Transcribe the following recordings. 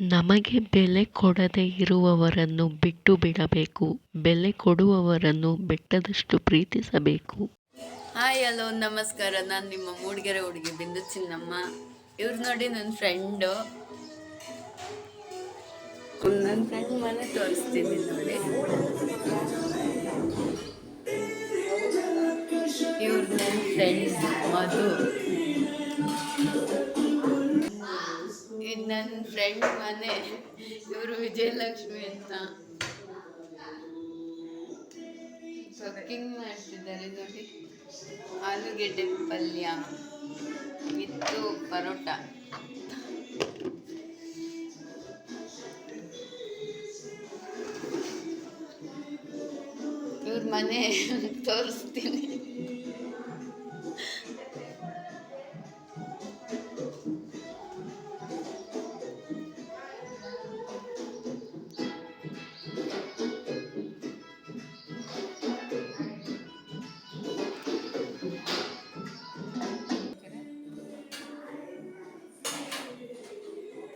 ನಮಗೆ ಬೆಲೆ ಕೊಡದೆ ಇರುವವರನ್ನು ಬಿಟ್ಟು ಬಿಡಬೇಕು. ಬೆಲೆ ಕೊಡುವವರನ್ನು ಬೆಟ್ಟದಷ್ಟು ಪ್ರೀತಿಸಬೇಕು. ಹಾಯ್ ಹಲೋ ನಮಸ್ಕಾರ. ನಾನು ನಿಮ್ಮ ಮೂಡಿಗೆರೆ ಹುಡುಗಿ ಬಿಂದು ಚಿನ್ನಮ್ಮ. ಇವ್ರು ನೋಡಿ ನನ್ನ ಫ್ರೆಂಡು ನನ್ನ ಫ್ರೆಂಡ್ ಮನೆ ತೋರಿಸ್ತೀನಿ ನೋಡಿ. ಇವ್ರು ನನ್ನ ಫ್ರೆಂಡ್ ಮಧು. ನನ್ನ ಫ್ರೆಂಡ್ ಮನೆ, ಇವರು ವಿಜಯಲಕ್ಷ್ಮಿ ಅಂತ. ಕುಕ್ಕಿಂಗ್ ಮಾಡ್ತಿದ್ದಾರೆ ನೋಡಿ. ಆಲೂಗೆಡ್ಡೆ ಪಲ್ಯ ವಿತ್ತು ಪರೋಟ. ಇವ್ರ ಮನೆ ತೋರಿಸ್ತೀನಿ.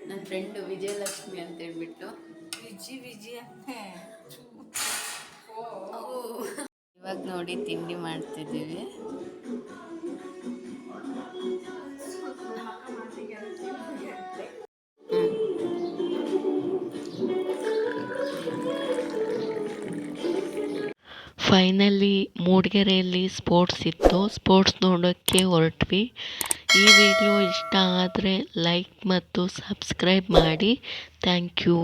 ನನ್ನ ಫ್ರೆಂಡು ವಿಜಯಲಕ್ಷ್ಮಿ ಅಂತ ಹೇಳ್ಬಿಟ್ಟು ವಿಜಿ ವಿಜಿ ಇವಾಗ ನೋಡಿ ತಿಂಡಿ ಮಾಡ್ತಿದ್ದೀವಿ. ಫೈನಲಿ ಮೂಡಿಗೆರೆಯಲ್ಲಿ ಸ್ಪೋರ್ಟ್ಸ್ ಇತ್ತು. ಸ್ಪೋರ್ಟ್ಸ್ ನೋಡೋಕ್ಕೆ ಹೊರಟ್ವಿ. ಈ ವಿಡಿಯೋ ಇಷ್ಟ ಆದರೆ ಲೈಕ್ ಮತ್ತು ಸಬ್ಸ್ಕ್ರೈಬ್ ಮಾಡಿ. Thank you.